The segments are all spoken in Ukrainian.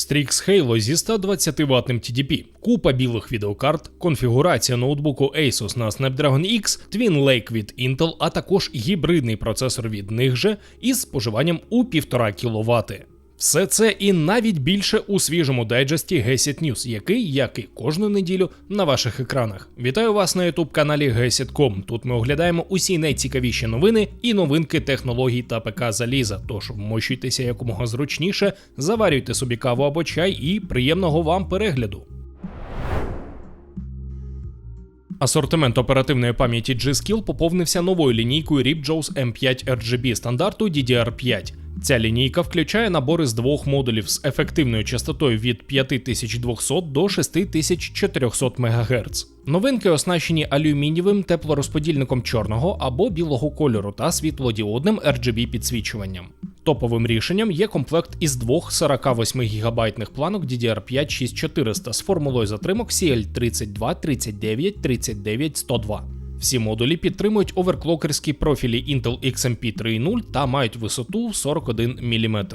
Strix Halo зі 120 ватним TDP, купа білих відеокарт, конфігурація ноутбуку Asus на Snapdragon X, Twin Lake від Intel, а також гібридний процесор від них же із споживанням у 1,5 кВт. Все це і навіть більше у свіжому дайджесті Gesit News, який, як і кожну неділю, на ваших екранах. Вітаю вас на youtube каналі Gesit.com. Тут ми оглядаємо усі найцікавіші новини і новинки технологій та ПК заліза. Тож вмощуйтеся якомога зручніше, заварюйте собі каву або чай і приємного вам перегляду. Асортимент оперативної пам'яті G-Skill поповнився новою лінійкою RipJaws M5 RGB стандарту DDR5. Ця лінійка включає набори з двох модулів з ефективною частотою від 5200 до 6400 МГц. Новинки оснащені алюмінієвим теплорозподільником чорного або білого кольору та світлодіодним RGB підсвічуванням. Топовим рішенням є комплект із двох 48 гігабайтних планок DDR5 6400 з формулою затримок CL32, 39, 39, 102. Всі модулі підтримують оверклокерські профілі Intel XMP 3.0 та мають висоту 41 мм.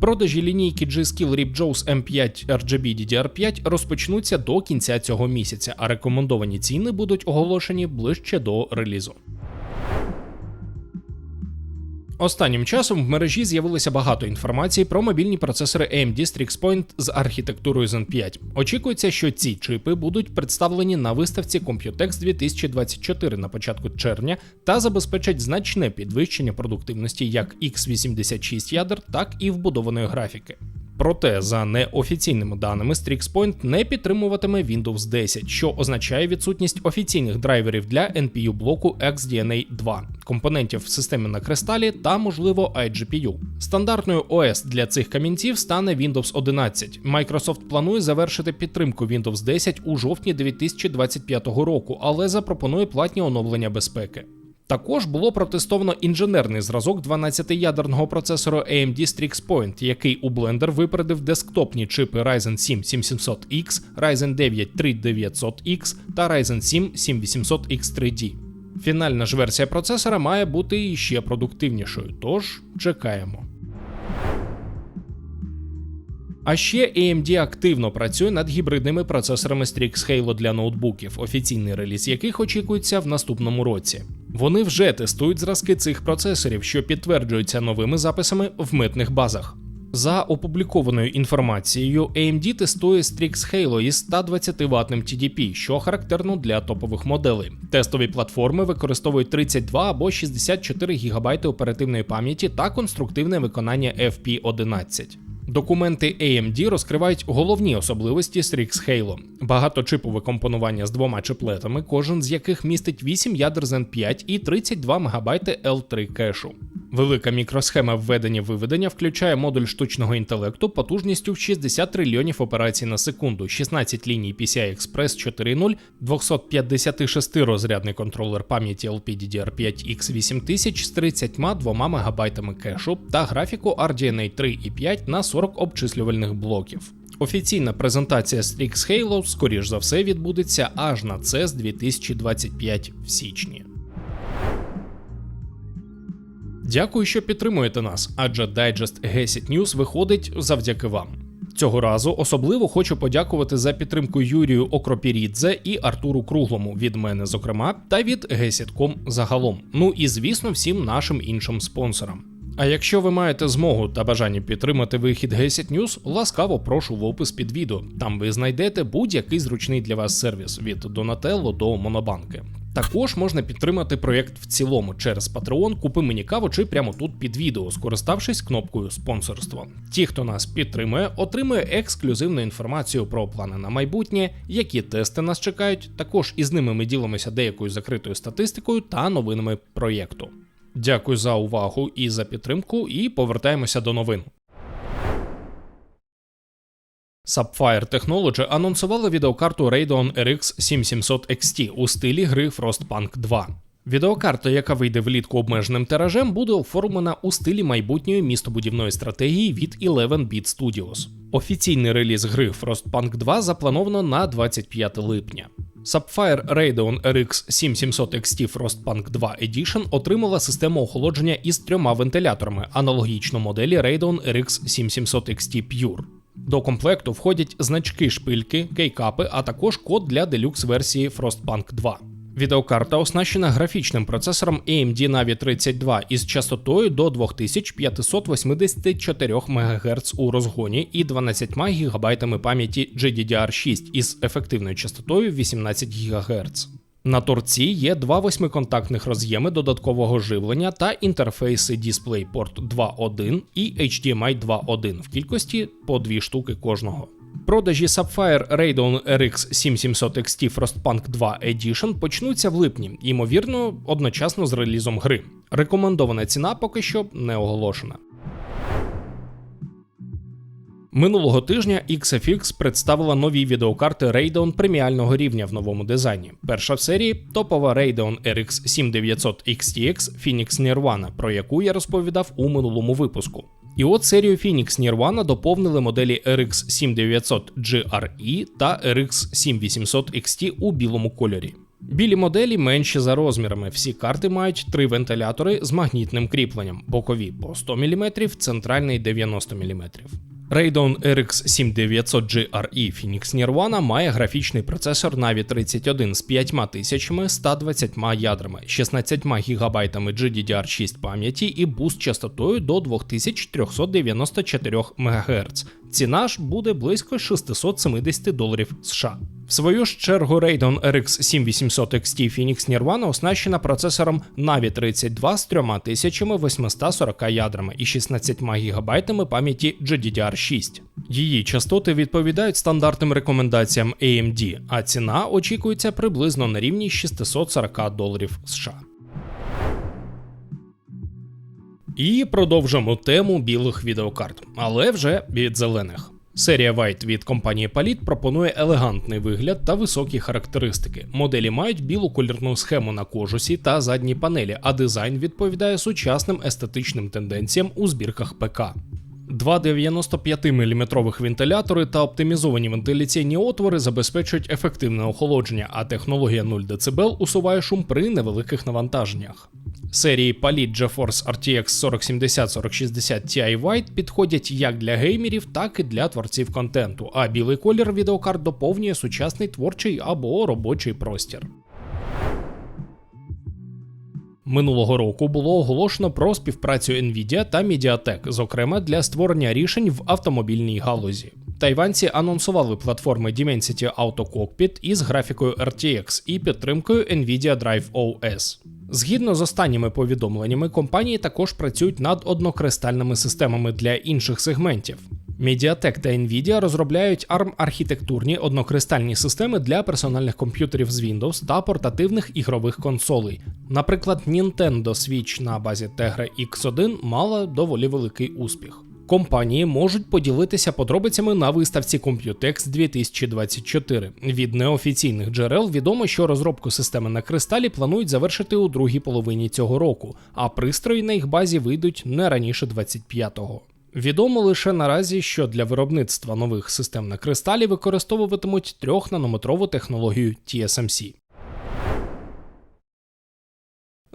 Продажі лінійки G-Skill RipJaws M5 RGB DDR5 розпочнуться до кінця цього місяця, а рекомендовані ціни будуть оголошені ближче до релізу. Останнім часом в мережі з'явилося багато інформації про мобільні процесори AMD Strix з архітектурою Zen 5. Очікується, що ці чипи будуть представлені на виставці Computex 2024 на початку червня та забезпечать значне підвищення продуктивності як x86 ядер, так і вбудованої графіки. Проте, за неофіційними даними, StrixPoint не підтримуватиме Windows 10, що означає відсутність офіційних драйверів для NPU блоку XDNA 2, компонентів в системі на кристалі та, можливо, iGPU. Стандартною OS для цих камінців стане Windows 11. Microsoft планує завершити підтримку Windows 10 у жовтні 2025 року, але запропонує платні оновлення безпеки. Також було протестовано інженерний зразок 12-ядерного процесору AMD Strix Point, який у Blender випередив десктопні чипи Ryzen 7 7700X, Ryzen 9 3900X та Ryzen 7 7800X 3D. Фінальна ж версія процесора має бути ще продуктивнішою, тож чекаємо. А ще AMD активно працює над гібридними процесорами Strix Halo для ноутбуків, офіційний реліз яких очікується в наступному році. Вони вже тестують зразки цих процесорів, що підтверджуються новими записами в митних базах. За опублікованою інформацією, AMD тестує Strix Halo із 120 ватним TDP, що характерно для топових моделей. Тестові платформи використовують 32 або 64 ГБ оперативної пам'яті та конструктивне виконання FP11. Документи AMD розкривають головні особливості Strix Halo. Багаточипове компонування з двома чиплетами, кожен з яких містить 8 ядер Zen 5 і 32 МБ L3 кешу. Велика мікросхема введення-виведення включає модуль штучного інтелекту потужністю в 60 трильйонів операцій на секунду, 16 ліній PCI Express 4.0, 256 розрядний контролер пам'яті LPDDR5 X8000 з 32 МБ кешу та графіку RDNA 3 і 5 на 40 обчислювальних блоків. Офіційна презентація Strix Halo, скоріш за все, відбудеться аж на CES 2025 в січні. Дякую, що підтримуєте нас, адже дайджест Gesit News виходить завдяки вам. Цього разу особливо хочу подякувати за підтримку Юрію Окропірідзе і Артуру Круглому від мене, зокрема, та від Гесітком загалом. Ну і звісно, всім нашим іншим спонсорам. А якщо ви маєте змогу та бажання підтримати вихід Gesit News, ласкаво прошу в опис під відео. Там ви знайдете будь-який зручний для вас сервіс від Donatello до Монобанки. Також можна підтримати проєкт в цілому через Patreon, купи мені каву чи прямо тут під відео, скориставшись кнопкою спонсорство. Ті, хто нас підтримує, отримує ексклюзивну інформацію про плани на майбутнє, які тести нас чекають. Також із ними ми ділимося деякою закритою статистикою та новинами проєкту. Дякую за увагу і за підтримку, і повертаємося до новин. Sapphire Technology анонсували відеокарту Radeon RX 7700 XT у стилі гри Frostpunk 2. Відеокарта, яка вийде влітку обмеженим тиражем, буде оформлена у стилі майбутньої містобудівної стратегії від 11-Bit Studios. Офіційний реліз гри Frostpunk 2 заплановано на 25 липня. Sapphire Radeon RX 7700 XT Frostpunk 2 Edition отримала систему охолодження із трьома вентиляторами, аналогічно моделі Radeon RX 7700 XT Pure. До комплекту входять значки шпильки, кейкапи, а також код для делюкс версії Frostpunk 2. Відеокарта оснащена графічним процесором AMD Navi 32 із частотою до 2584 МГц у розгоні і 12 ГБ пам'яті GDDR6 із ефективною частотою 18 ГГц. На торці є два восьмиконтактних роз'єми додаткового живлення та інтерфейси DisplayPort 2.1 і HDMI 2.1 в кількості по дві штуки кожного. Продажі Sapphire Radeon RX 7700 XT Frostpunk 2 Edition почнуться в липні, ймовірно, одночасно з релізом гри. Рекомендована ціна поки що не оголошена. Минулого тижня XFX представила нові відеокарти Radeon преміального рівня в новому дизайні. Перша в серії топова Radeon RX 7900 XTX Phoenix Nirvana, про яку я розповідав у минулому випуску. І от серію Phoenix Nirvana доповнили моделі RX 7900 GRE та RX 7800 XT у білому кольорі. Білі моделі менші за розмірами. Всі карти мають три вентилятори з магнітним кріпленням, бокові по 100 мм, центральний 90 мм. Radeon RX 7900 GRE Phoenix Nirvana має графічний процесор Navi 31 з 5120 ядрами, 16 ГБ GDDR6 пам'яті і буст частотою до 2394 МГц. Ціна ж буде близько 670 доларів США. В свою ж чергу Radeon RX 7800 XT Phoenix Nirvana оснащена процесором Navi 32 з 3840 ядрами і 16 ГБ пам'яті GDDR6. Її частоти відповідають стандартним рекомендаціям AMD, а ціна очікується приблизно на рівні 640 доларів США. І продовжимо тему білих відеокарт, але вже від зелених. Серія White від компанії Palit пропонує елегантний вигляд та високі характеристики. Моделі мають білу колірну схему на кожусі та задній панелі, а дизайн відповідає сучасним естетичним тенденціям у збірках ПК. Два 95-мм вентилятори та оптимізовані вентиляційні отвори забезпечують ефективне охолодження, а технологія 0 дБ усуває шум при невеликих навантаженнях. Серії Palit GeForce RTX 4070-4060 Ti White підходять як для геймерів, так і для творців контенту, а білий колір відеокарт доповнює сучасний творчий або робочий простір. Минулого року було оголошено про співпрацю Nvidia та Mediatek, зокрема для створення рішень в автомобільній галузі. Тайванці анонсували платформи Dimensity Auto Cockpit із графікою RTX і підтримкою Nvidia Drive OS. Згідно з останніми повідомленнями, компанії також працюють над однокристальними системами для інших сегментів. Mediatek та Nvidia розробляють ARM архітектурні однокристальні системи для персональних комп'ютерів з Windows та портативних ігрових консолей. Наприклад, Nintendo Switch на базі Tegra X1 мала доволі великий успіх. Компанії можуть поділитися подробицями на виставці Computex 2024. Від неофіційних джерел відомо, що розробку системи на кристалі планують завершити у другій половині цього року, а пристрої на їх базі вийдуть не раніше 25-го. Відомо лише наразі, що для виробництва нових систем на кристалі використовуватимуть 3-нанометрову технологію TSMC.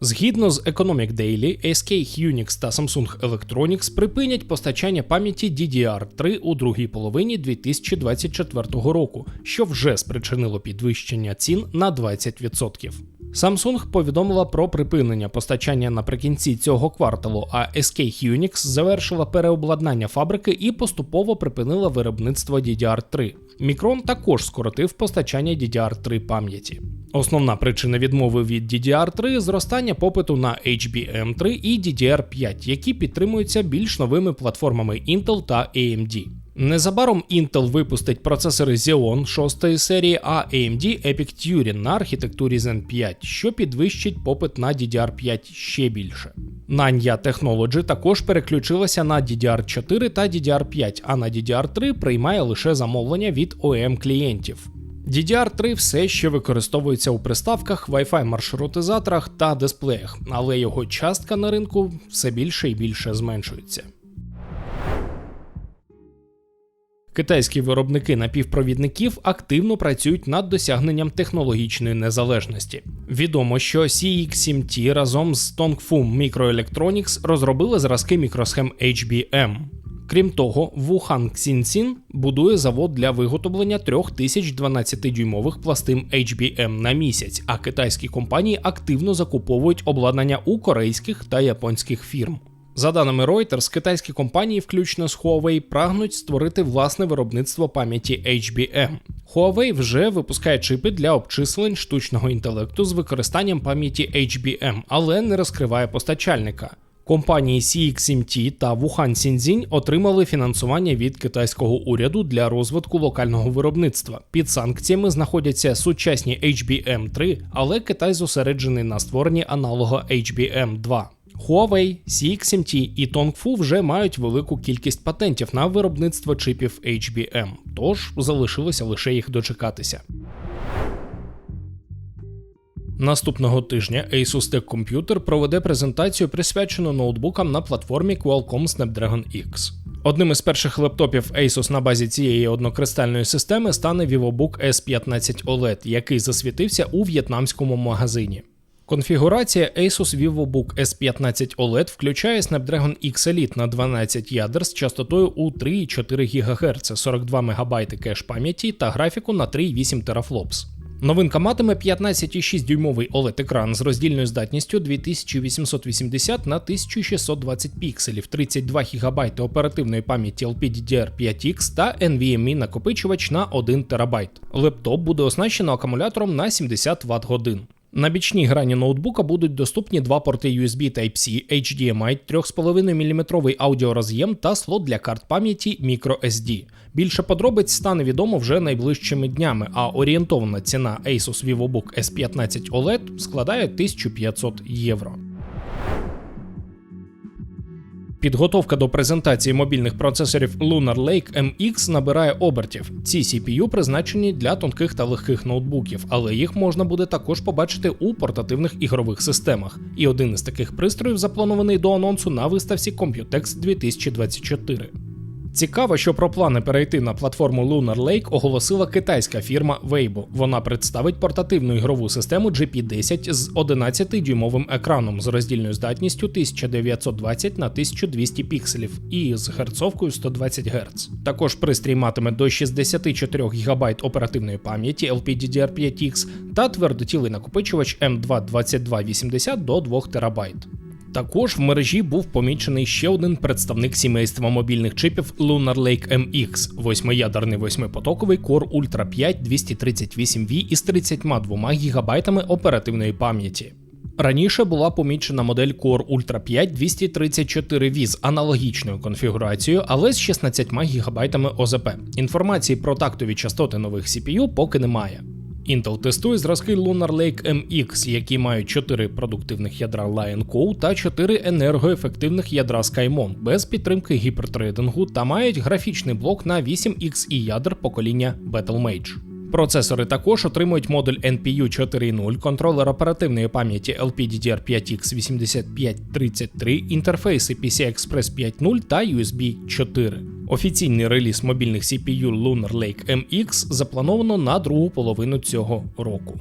Згідно з Economic Daily, SK Hynix та Samsung Electronics припинять постачання пам'яті DDR3 у другій половині 2024 року, що вже спричинило підвищення цін на 20%. Samsung повідомила про припинення постачання наприкінці цього кварталу, а SK Hynix завершила переобладнання фабрики і поступово припинила виробництво DDR3. Micron також скоротив постачання DDR3 пам'яті. Основна причина відмови від DDR3 зростання попиту на HBM3 і DDR5, які підтримуються більш новими платформами Intel та AMD. Незабаром Intel випустить процесори Xeon 6 серії, а AMD Epic Turin на архітектурі Zen 5, що підвищить попит на DDR5 ще більше. Nanya Technology також переключилася на DDR4 та DDR5, а на DDR3 приймає лише замовлення від OEM клієнтів. DDR3 все ще використовується у приставках, Wi-Fi маршрутизаторах та дисплеях, але його частка на ринку все більше і більше зменшується. Китайські виробники напівпровідників активно працюють над досягненням технологічної незалежності. Відомо, що CX7T разом з Tongfu Microelectronics розробили зразки мікросхем HBM. Крім того, Wuhan Xinxin будує завод для виготовлення 3000 12-дюймових пластин HBM на місяць, а китайські компанії активно закуповують обладнання у корейських та японських фірм. За даними Reuters, китайські компанії, включно з Huawei, прагнуть створити власне виробництво пам'яті HBM. Huawei вже випускає чипи для обчислень штучного інтелекту з використанням пам'яті HBM, але не розкриває постачальника. Компанії CXMT та Wuhan Xinjiang отримали фінансування від китайського уряду для розвитку локального виробництва. Під санкціями знаходяться сучасні HBM3, але Китай зосереджений на створенні аналога HBM2. Huawei, CXMT і Tongfu вже мають велику кількість патентів на виробництво чипів HBM, тож залишилося лише їх дочекатися. Наступного тижня Asus Tech Computer проведе презентацію, присвячену ноутбукам на платформі Qualcomm Snapdragon X. Одним із перших лептопів Asus на базі цієї однокристальної системи стане VivoBook S15 OLED, який засвітився у в'єтнамському магазині. Конфігурація Asus VivoBook S15 OLED включає Snapdragon X Elite на 12 ядер з частотою у 3,4 ГГц, 42 МБ кеш пам'яті та графіку на 3,8 терафлопс. Новинка матиме 15,6 дюймовий oled екран з роздільною здатністю 2880 на 1620 пікселів, 32 ГБ оперативної пам'яті LPDDR5X та NVMe накопичувач на 1 ТБ. Лептоп буде оснащено акумулятором на 70 Вт годин. На бічній грані ноутбука будуть доступні два порти USB Type-C, HDMI, 3,5 мм аудіороз'єм та слот для карт пам'яті microSD. Більше подробиць стане відомо вже найближчими днями, а орієнтована ціна Asus VivoBook S15 OLED складає 1500 євро. Підготовка до презентації мобільних процесорів Lunar Lake MX набирає обертів. Ці CPU призначені для тонких та легких ноутбуків, але їх можна буде також побачити у портативних ігрових системах. І один із таких пристроїв запланований до анонсу на виставці Computex 2024. Цікаво, що про плани перейти на платформу Lunar Lake оголосила китайська фірма Weibo. Вона представить портативну ігрову систему GP10 з 11-дюймовим екраном з роздільною здатністю 1920 на 1200 пікселів і з герцовкою 120 Гц. Також пристрій матиме до 64 ГБ оперативної пам'яті LPDDR5X та твердотілий накопичувач M22280 до 2 ТБ. Також в мережі був помічений ще один представник сімейства мобільних чипів Lunar Lake MX, восьмиядерний восьмипотоковий Core Ultra 5 238V із 32 ГБ оперативної пам'яті. Раніше була помічена модель Core Ultra 5 234V з аналогічною конфігурацією, але з 16 ГБ ОЗП. Інформації про тактові частоти нових CPU поки немає. Intel тестує зразки Lunar Lake MX, які мають 4 продуктивних ядра Lion Co та 4 енергоефективних ядра SkyMon без підтримки гіпертрейдингу та мають графічний блок на 8 XE ядер покоління Battlemage. Процесори також отримують модуль NPU 4.0, контролер оперативної пам'яті LPDDR5X 8533, інтерфейси PCI-Express 5.0 та USB 4. Офіційний реліз мобільних CPU Lunar Lake MX заплановано на другу половину цього року.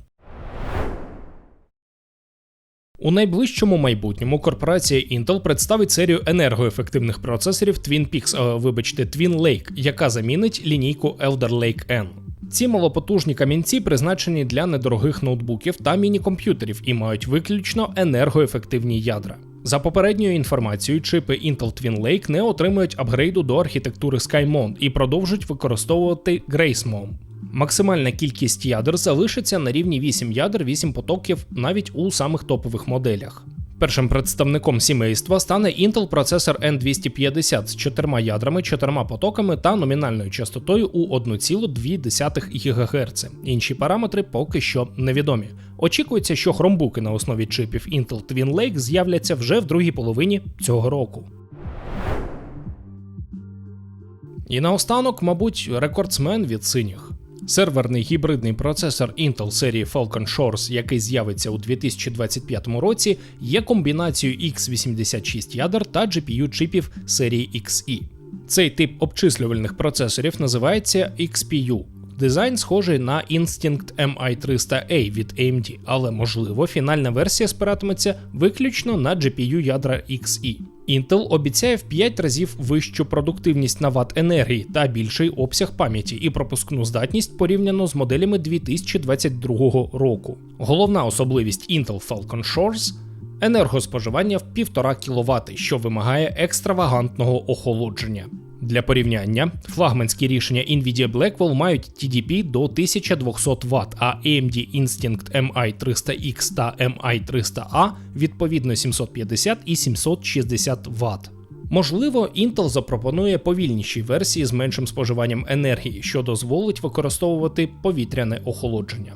У найближчому майбутньому корпорація Intel представить серію енергоефективних процесорів Twin Peaks, вибачте, Twin Lake, яка замінить лінійку Elder Lake N. Ці малопотужні камінці призначені для недорогих ноутбуків та міні-комп'ютерів і мають виключно енергоефективні ядра. За попередньою інформацією, чипи Intel Twin Lake не отримують апгрейду до архітектури SkyMon і продовжують використовувати GraceMon. Максимальна кількість ядер залишиться на рівні 8 ядер, 8 потоків навіть у самих топових моделях. Першим представником сімейства стане Intel процесор N250 з чотирма ядрами, чотирма потоками та номінальною частотою у 1,2 ГГц. Інші параметри поки що невідомі. Очікується, що хромбуки на основі чипів Intel Twin Lake з'являться вже в другій половині цього року. І наостанок, мабуть, рекордсмен від синіх. Серверний гібридний процесор Intel серії Falcon Shores, який з'явиться у 2025 році, є комбінацією x86 ядер та GPU чипів серії XE. Цей тип обчислювальних процесорів називається XPU. Дизайн схожий на Instinct MI300A від AMD, але можливо фінальна версія спиратиметься виключно на GPU ядра XE. Intel обіцяє в 5 разів вищу продуктивність на ват енергії та більший обсяг пам'яті і пропускну здатність порівняно з моделями 2022 року. Головна особливість Intel Falcon Shores – енергоспоживання в 1,5 кВт, що вимагає екстравагантного охолодження. Для порівняння, флагманські рішення Nvidia Blackwell мають TDP до 1200 Вт, а AMD Instinct MI300X та MI300A відповідно 750 і 760 Вт. Можливо, Intel запропонує повільніші версії з меншим споживанням енергії, що дозволить використовувати повітряне охолодження.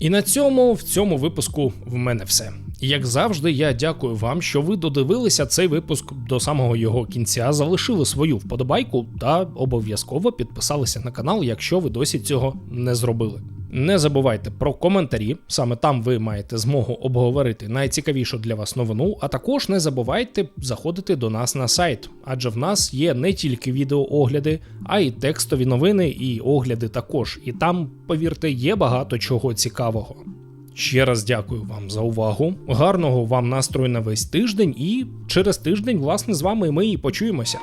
І на цьому в цьому випуску в мене все. Як завжди, я дякую вам, що ви додивилися цей випуск до самого його кінця, залишили свою вподобайку та обов'язково підписалися на канал, якщо ви досі цього не зробили. Не забувайте про коментарі, саме там ви маєте змогу обговорити найцікавішу для вас новину, а також не забувайте заходити до нас на сайт, адже в нас є не тільки відеоогляди, а й текстові новини і огляди також. І там, повірте, є багато чого цікавого. Ще раз дякую вам за увагу. Гарного вам настрою на весь тиждень, і через тиждень, власне, з вами ми і почуємося.